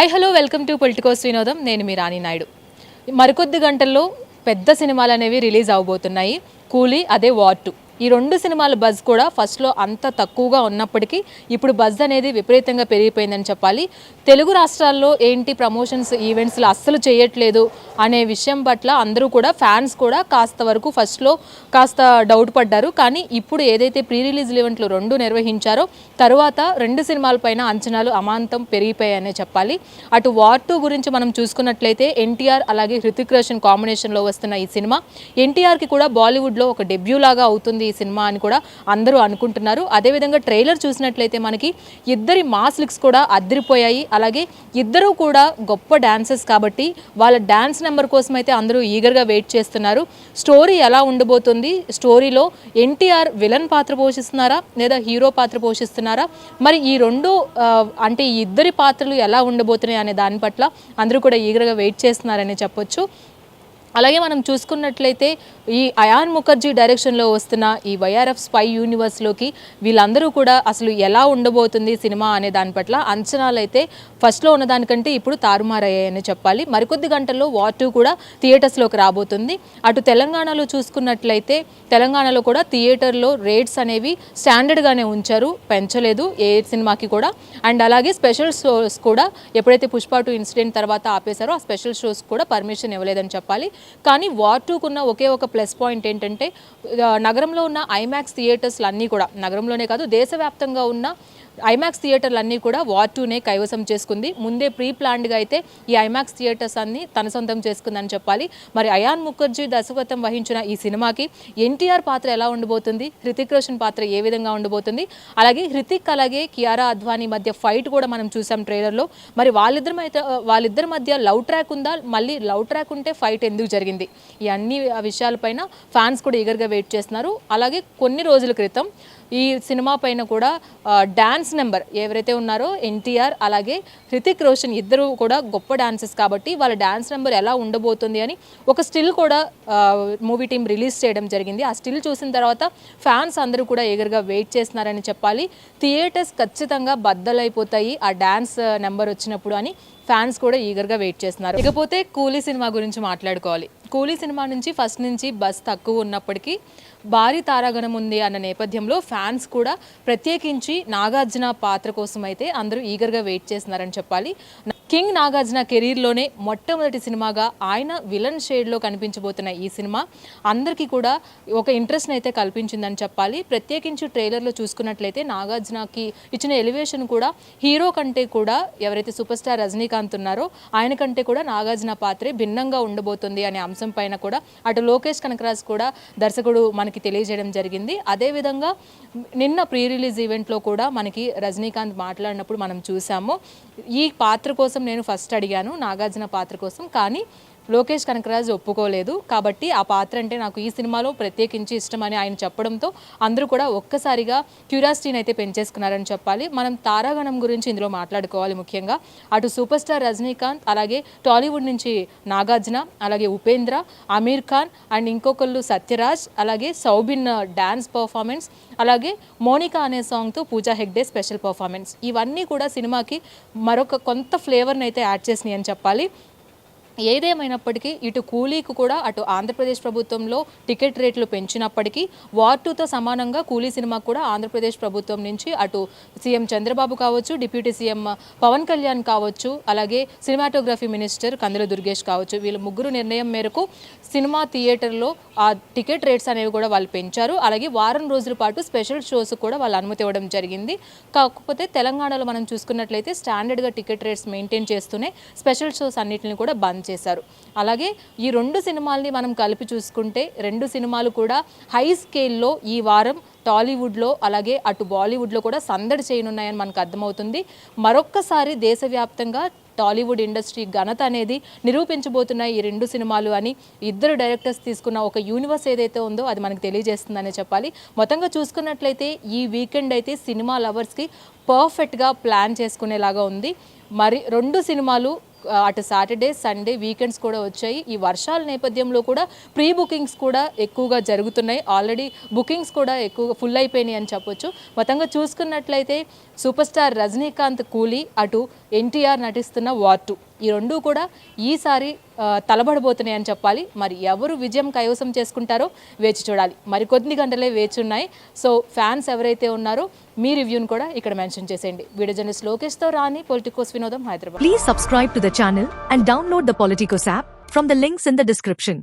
Hi hello welcome to Politicos Vinodam. నేను మీ రాణి నాయుడు. మరికొద్ది గంటల్లో పెద్ద సినిమాలు అనేవి రిలీజ్ అవబోతున్నాయి. కూలీ అదే వార్ టూ. ఈ రెండు సినిమాల బజ్ కూడా ఫస్ట్లో అంత తక్కువగా ఉన్నప్పటికీ ఇప్పుడు బజ్ అనేది విపరీతంగా పెరిగిపోయిందని చెప్పాలి. తెలుగు రాష్ట్రాల్లో ఏంటి ప్రమోషన్స్ ఈవెంట్స్లు అస్సలు చేయట్లేదు అనే విషయం పట్ల అందరూ కూడా ఫ్యాన్స్ కూడా కాస్త వరకు ఫస్ట్లో కాస్త డౌట్ పడ్డారు. కానీ ఇప్పుడు ఏదైతే ప్రీ రిలీజ్ ఈవెంట్లు రెండు నిర్వహించారో తరువాత రెండు సినిమాలపైన అంచనాలు అమాంతం పెరిగిపోయాయనే చెప్పాలి. అటు వార్ టూ గురించి మనం చూసుకున్నట్లయితే ఎన్టీఆర్ అలాగే హృతిక్ రోషన్ కాంబినేషన్లో వస్తున్న ఈ సినిమా. ఎన్టీఆర్కి కూడా బాలీవుడ్లో ఒక డెబ్యూ లాగా అవుతుంది ఈ సినిమా అని కూడా అందరూ అనుకుంటున్నారు. అదేవిధంగా ట్రైలర్ చూసినట్లయితే మనకి ఇద్దరి మాస్ లిక్స్ కూడా అద్దరిపోయాయి. అలాగే ఇద్దరూ కూడా గొప్ప డాన్సర్స్ కాబట్టి వాళ్ళ డాన్స్ నెంబర్ కోసం అయితే అందరూ ఈగర్గా వెయిట్ చేస్తున్నారు. స్టోరీ ఎలా ఉండబోతుంది? స్టోరీలో ఎన్టీఆర్ విలన్ పాత్ర పోషిస్తున్నారా? లేదా హీరో పాత్ర పోషిస్తున్నారా? మరి ఈ రెండు అంటే ఈ ఇద్దరి పాత్రలు ఎలా ఉండబోతున్నాయి అనే దాని పట్ల అందరూ కూడా ఈగర్గా వెయిట్ చేస్తున్నారని చెప్పొచ్చు. అలాగే మనం చూసుకున్నట్లయితే ఈ అయాన్ ముఖర్జీ డైరెక్షన్లో వస్తున్న ఈ వైఆర్ఎఫ్ స్పై యూనివర్స్లోకి వీళ్ళందరూ కూడా అసలు ఎలా ఉండబోతుంది సినిమా అనే దాని పట్ల అంచనాలు అయితే ఫస్ట్లో ఉన్నదానికంటే ఇప్పుడు తారుమారయ్యాయని చెప్పాలి. మరికొద్ది గంటల్లో వార్ టూ కూడా థియేటర్స్లోకి రాబోతుంది. అటు తెలంగాణలో చూసుకున్నట్లయితే తెలంగాణలో కూడా థియేటర్లో రేట్స్ అనేవి స్టాండర్డ్గానే ఉంచారు పెంచలేదు ఏ సినిమాకి కూడా. అండ్ అలాగే స్పెషల్ షోస్ కూడా ఎప్పుడైతే పుష్ప టూ ఇన్సిడెంట్ తర్వాత ఆపేశారో ఆ స్పెషల్ షోస్ కూడా పర్మిషన్ ఇవ్వలేదని చెప్పాలి. కానీ వార్ టూకున్న ఒకే ఒక ప్లస్ పాయింట్ ఏంటంటే నగరంలో ఉన్న ఐమాక్స్ థియేటర్స్లు అన్నీ కూడా నగరంలోనే కాదు దేశవ్యాప్తంగా ఉన్న ఐమాక్స్ థియేటర్లు అన్నీ కూడా వార్ టూనే కైవసం చేసుకుంది. ముందే ప్రీ ప్లాన్డ్గా అయితే ఈ ఐమాక్స్ థియేటర్స్ అన్ని తన సొంతం చేసుకుందని చెప్పాలి. మరి అయాన్ ముఖర్జీ దర్శకత్వం వహించిన ఈ సినిమాకి ఎన్టీఆర్ పాత్ర ఎలా ఉండబోతుంది? హృతిక్ రోషన్ పాత్ర ఏ విధంగా ఉండబోతుంది? అలాగే హృతిక్ అలాగే కియారా అద్వానీ మధ్య ఫైట్ కూడా మనం చూసాం ట్రైలర్లో. మరి వాళ్ళిద్దరి మధ్య వాళ్ళిద్దరి మధ్య లవ్ ట్రాక్ ఉందా? మళ్ళీ లవ్ ట్రాక్ ఉంటే ఫైట్ ఎందుకు జరిగింది. ఈ అన్ని విషయాలపైన ఫ్యాన్స్ కూడా ఈగర్గా వెయిట్ చేస్తున్నారు. అలాగే కొన్ని రోజుల క్రితం ఈ సినిమా పైన కూడా డ్యాన్స్ నెంబర్ ఎవరైతే ఉన్నారో ఎన్టీఆర్ అలాగే హృతిక్ రోషన్ ఇద్దరు కూడా గొప్ప డాన్సెస్ కాబట్టి వాళ్ళ డ్యాన్స్ నెంబర్ ఎలా ఉండబోతుంది అని ఒక స్టిల్ కూడా మూవీ టీం రిలీజ్ చేయడం జరిగింది. ఆ స్టిల్ చూసిన తర్వాత ఫ్యాన్స్ అందరూ కూడా ఎగరుగా వెయిట్ చేస్తున్నారని చెప్పాలి. థియేటర్స్ ఖచ్చితంగా బద్దలైపోతాయి ఆ డ్యాన్స్ నెంబర్ వచ్చినప్పుడు అని ఫ్యాన్స్ కూడా ఈగర్గా వెయిట్ చేస్తున్నారు. ఇకపోతే కూలీ సినిమా గురించి మాట్లాడుకోవాలి. కూలీ సినిమా నుంచి ఫస్ట్ నుంచి బస్ తక్కువ ఉన్నప్పటికీ భారీ తారాగణం ఉంది అన్న నేపథ్యంలో ఫ్యాన్స్ కూడా ప్రత్యేకించి నాగార్జున పాత్ర కోసం అయితే అందరూ ఈగర్గా వెయిట్ చేస్తున్నారని చెప్పాలి. కింగ్ నాగార్జున కెరీర్లోనే మొట్టమొదటి సినిమాగా ఆయన విలన్ షేడ్లో కనిపించబోతున్న ఈ సినిమా అందరికీ కూడా ఒక ఇంట్రెస్ట్ని అయితే కల్పించిందని చెప్పాలి. ప్రత్యేకించి ట్రైలర్లో చూసుకున్నట్లయితే నాగార్జునకి ఇచ్చిన ఎలివేషన్ కూడా హీరో కంటే కూడా ఎవరైతే సూపర్ స్టార్ రజనీకాంత్ ఉన్నారో ఆయన కంటే కూడా నాగార్జున పాత్రే భిన్నంగా ఉండబోతుంది అనే అంశం పైన కూడా అటు లోకేష్ కనకరాజ్ కూడా దర్శకుడు మనకి తెలియజేయడం జరిగింది. అదేవిధంగా నిన్న ప్రీ రిలీజ్ ఈవెంట్లో కూడా మనకి రజనీకాంత్ మాట్లాడినప్పుడు మనం చూసాము. ఈ పాత్ర కోసం నేను ఫస్ట్ అడిగాను నాగార్జున పాత్ర కోసం. కానీ లోకేష్ కనకరాజ్ ఒప్పుకోలేదు. కాబట్టి ఆ పాత్ర అంటే నాకు ఈ సినిమాలో ప్రత్యేకించి ఇష్టమని ఆయన చెప్పడంతో అందరూ కూడా ఒక్కసారిగా క్యూరియాసిటీని అయితే పెంచేసుకున్నారని చెప్పాలి. మనం తారాగణం గురించి ఇందులో మాట్లాడుకోవాలి ముఖ్యంగా. అటు సూపర్ స్టార్ రజనీకాంత్ అలాగే టాలీవుడ్ నుంచి నాగార్జున అలాగే ఉపేంద్ర అమీర్ ఖాన్ అండ్ ఇంకొకళ్ళు సత్యరాజ్ అలాగే సౌబిన్ డ్యాన్స్ పర్ఫార్మెన్స్ అలాగే మోనికా అనే సాంగ్తో పూజా హెగ్డే స్పెషల్ పర్ఫార్మెన్స్. ఇవన్నీ కూడా సినిమాకి మరొక కొంత ఫ్లేవర్ని అయితే యాడ్ చేసినాయి అని చెప్పాలి. ఏదేమైనప్పటికీ ఇటు కూలీకి కూడా అటు ఆంధ్రప్రదేశ్ ప్రభుత్వంలో టికెట్ రేట్లు పెంచినప్పటికీ వార్ టూతో సమానంగా కూలీ సినిమా కూడా ఆంధ్రప్రదేశ్ ప్రభుత్వం నుంచి అటు సీఎం చంద్రబాబు కావచ్చు డిప్యూటీ సీఎం పవన్ కళ్యాణ్ కావచ్చు అలాగే సినిమాటోగ్రఫీ మినిస్టర్ కందుల దుర్గేష్ కావచ్చు వీళ్ళ ముగ్గురు నిర్ణయం మేరకు సినిమా థియేటర్లో ఆ టికెట్ రేట్స్ అనేవి కూడా వాళ్ళు పెంచారు. అలాగే వారం రోజుల పాటు స్పెషల్ షోస్ కూడా వాళ్ళు అనుమతి ఇవ్వడం జరిగింది. కాకపోతే తెలంగాణలో మనం చూసుకున్నట్లయితే స్టాండర్డ్గా టికెట్ రేట్స్ మెయింటైన్ చేస్తూనే స్పెషల్ షోస్ అన్నిటిని కూడా బంద్ చేశారు. అలాగే ఈ రెండు సినిమాల్ని మనం కలిపి చూసుకుంటే రెండు సినిమాలు కూడా హై స్కేల్లో ఈ వారం టాలీవుడ్లో అలాగే అటు బాలీవుడ్లో కూడా సందడి చేయనున్నాయని మనకు అర్థమవుతుంది. మరొక్కసారి దేశవ్యాప్తంగా టాలీవుడ్ ఇండస్ట్రీ ఘనత అనేది నిరూపించబోతున్నాయి ఈ రెండు సినిమాలు అని ఇద్దరు డైరెక్టర్స్ తీసుకున్న ఒక యూనివర్స్ ఏదైతే ఉందో అది మనకు తెలియజేస్తుందనే చెప్పాలి. మొత్తంగా చూసుకున్నట్లయితే ఈ వీకెండ్ అయితే సినిమా లవర్స్కి పర్ఫెక్ట్గా ప్లాన్ చేసుకునేలాగా ఉంది. మరి రెండు సినిమాలు అటు సాటర్డే సండే వీకెండ్స్ కూడా వచ్చాయి. ఈ వర్షాల నేపథ్యంలో కూడా ప్రీ బుకింగ్స్ కూడా ఎక్కువగా జరుగుతున్నాయి. ఆల్రెడీ బుకింగ్స్ కూడా ఎక్కువగా ఫుల్ అయిపోయినాయి అని చెప్పొచ్చు. మొత్తంగా చూసుకున్నట్లయితే సూపర్ స్టార్ రజనీకాంత్ కూలీ అటు ఎన్టీఆర్ నటిస్తున్న వార్ టూ. ఈ రెండూ కూడా ఈసారి తలబడబోతున్నాయని చెప్పాలి. మరి ఎవరు విజయం కైవసం చేసుకుంటారో వేచి చూడాలి. మరికొద్ది గంటలే వేచి ఉన్నాయి సో ఫ్యాన్స్ ఎవరైతే ఉన్నారో మీ రివ్యూను కూడా ఇక్కడ మెన్షన్ చేసేయండి. వీడియో జర్నలిస్ట్ లోకేష్తో రాని Politicos Vinodam Hyderabad. Please subscribe to the channel and download the Politicos app from the links in the description